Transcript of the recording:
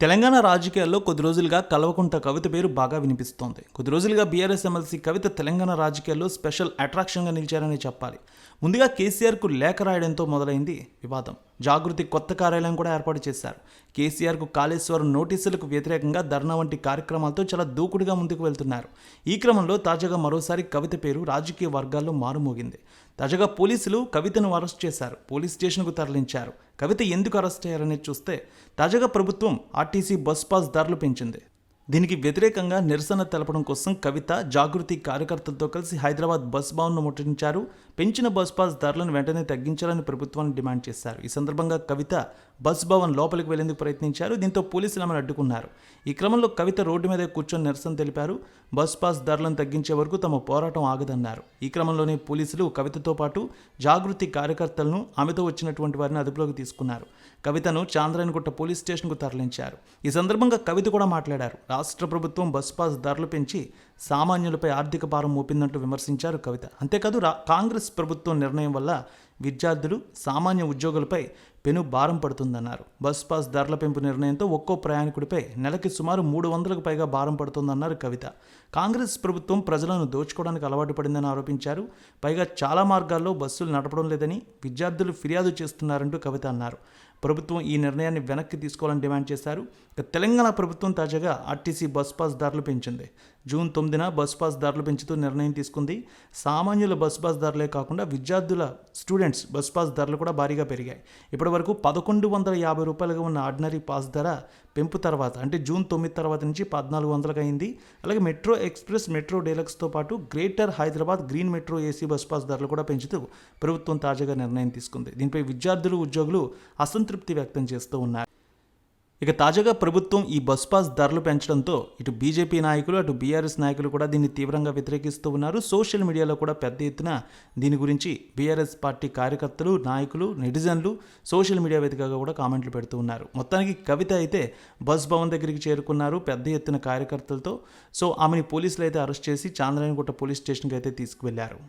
తెలంగాణ రాజకీయాల్లో కొద్ది రోజులుగా కల్వకుంట కవిత పేరు బాగా వినిపిస్తోంది. కొద్ది రోజులుగా బీఆర్ఎస్ ఎమ్మెల్సీ కవిత తెలంగాణ రాజకీయాల్లో స్పెషల్ అట్రాక్షన్గా నిలిచారని చెప్పాలి. ముందుగా కేసీఆర్కు లేఖ రాయడంతో మొదలైంది వివాదం. జాగృతి కొత్త కార్యాలయం కూడా ఏర్పాటు చేశారు. కేసీఆర్కు కాళేశ్వరం నోటీసులకు వ్యతిరేకంగా ధర్నా వంటి కార్యక్రమాలతో చాలా దూకుడుగా ముందుకు వెళ్తున్నారు. ఈ క్రమంలో తాజాగా మరోసారి కవిత పేరు రాజకీయ వర్గాల్లో మారుమోగింది. తాజాగా పోలీసులు కవితను అరెస్ట్ చేశారు. పోలీస్ స్టేషన్కు తరలించారు. కవిత ఎందుకు అరెస్ట్ అయ్యారని చూస్తే తాజాగా ప్రభుత్వం ఆర్టీసీ బస్ పాస్ ధరలు పెంచింది. దీనికి వ్యతిరేకంగా నిరసన తెలపడం కోసం కవిత జాగృతి కార్యకర్తలతో కలిసి హైదరాబాద్ బస్ భవన్ను ముట్టడించారు. పెంచిన బస్ పాస్ ధరలను వెంటనే తగ్గించాలని ప్రభుత్వాన్ని డిమాండ్ చేశారు. ఈ సందర్భంగా కవిత బస్ భవన్ లోపలికి వెళ్ళేందుకు ప్రయత్నించారు. దీంతో పోలీసులు ఆమెను అడ్డుకున్నారు. ఈ క్రమంలో కవిత రోడ్డు మీద కూర్చొని నిరసన తెలిపారు. బస్ పాస్ ధరలను తగ్గించే వరకు తమ పోరాటం ఆగదన్నారు. ఈ క్రమంలోనే పోలీసులు కవితతో పాటు జాగృతి కార్యకర్తలను ఆమెతో వచ్చినటువంటి వారిని అదుపులోకి తీసుకున్నారు. కవితను చాంద్రాయణగుట్ట పోలీస్ స్టేషన్కు తరలించారు. ఈ సందర్భంగా కవిత కూడా మాట్లాడారు. రాష్ట్ర ప్రభుత్వం బస్ పాస్ ధరలు పెంచి సామాన్యులపై ఆర్థిక భారం మోపిందంటూ విమర్శించారు కవిత. అంతేకాదు రా కాంగ్రెస్ ప్రభుత్వం నిర్ణయం వల్ల విద్యార్థులు సామాన్య ఉద్యోగులపై పెను భారం పడుతుందన్నారు. బస్ పాస్ ధరల పెంపు నిర్ణయంతో ఒక్కో ప్రయాణికుడిపై నెలకి సుమారు మూడు వందలకు పైగా భారం పడుతుందన్నారు కవిత. కాంగ్రెస్ ప్రభుత్వం ప్రజలను దోచుకోవడానికి అలవాటు పడిందని ఆరోపించారు. పైగా చాలా మార్గాల్లో బస్సులు నడపడం లేదని విద్యార్థులు ఫిర్యాదు చేస్తున్నారంటూ కవిత అన్నారు. ప్రభుత్వం ఈ నిర్ణయాన్ని వెనక్కి తీసుకోవాలని డిమాండ్ చేశారు. ఇక తెలంగాణ ప్రభుత్వం తాజాగా ఆర్టీసీ బస్ పాస్ ధరలు పెంచింది. జూన్ తొమ్మిదిన బస్ పాస్ ధరలు పెంచుతూ నిర్ణయం తీసుకుంది. సామాన్యుల బస్ పాస్ ధరలే కాకుండా విద్యార్థుల స్టూడెంట్స్ బస్ పాస్ ధరలు కూడా భారీగా పెరిగాయి. ఇప్పటి వరకు పదకొండు వందల యాభై రూపాయలుగా ఉన్న ఆర్డినరీ పాస్ ధర పెంపు తర్వాత అంటే జూన్ తొమ్మిది తర్వాత నుంచి పద్నాలుగు వందలకు అయింది. అలాగే మెట్రో ఎక్స్ప్రెస్ మెట్రో డీలక్స్తో పాటు greater Hyderabad green metro AC bus pass ధరలు కూడా పెంచుతూ ప్రభుత్వం తాజాగా నిర్ణయం తీసుకుంది. దీనిపై విద్యార్థులు ఉద్యోగులు అసంతృప్తి వ్యక్తం చేస్తూ ఉన్నారు. ఇక తాజాగా ప్రభుత్వం ఈ బస్ పాస్ ధరలు పెంచడంతో ఇటు బీజేపీ నాయకులు అటు బీఆర్ఎస్ నాయకులు కూడా దీన్ని తీవ్రంగా వ్యతిరేకిస్తూ ఉన్నారు. సోషల్ మీడియాలో కూడా పెద్ద ఎత్తున దీని గురించి బీఆర్ఎస్ పార్టీ కార్యకర్తలు నాయకులు నెటిజన్లు సోషల్ మీడియా వేదికగా కూడా కామెంట్లు పెడుతూ ఉన్నారు. మొత్తానికి కవిత అయితే బస్ భవన్ దగ్గరికి చేరుకున్నారు పెద్ద ఎత్తున కార్యకర్తలతో. సో ఆమెని పోలీసులు అయితే అరెస్ట్ చేసి చాంద్రాయణగుట్ట పోలీస్ స్టేషన్కి అయితే తీసుకువెళ్ళారు.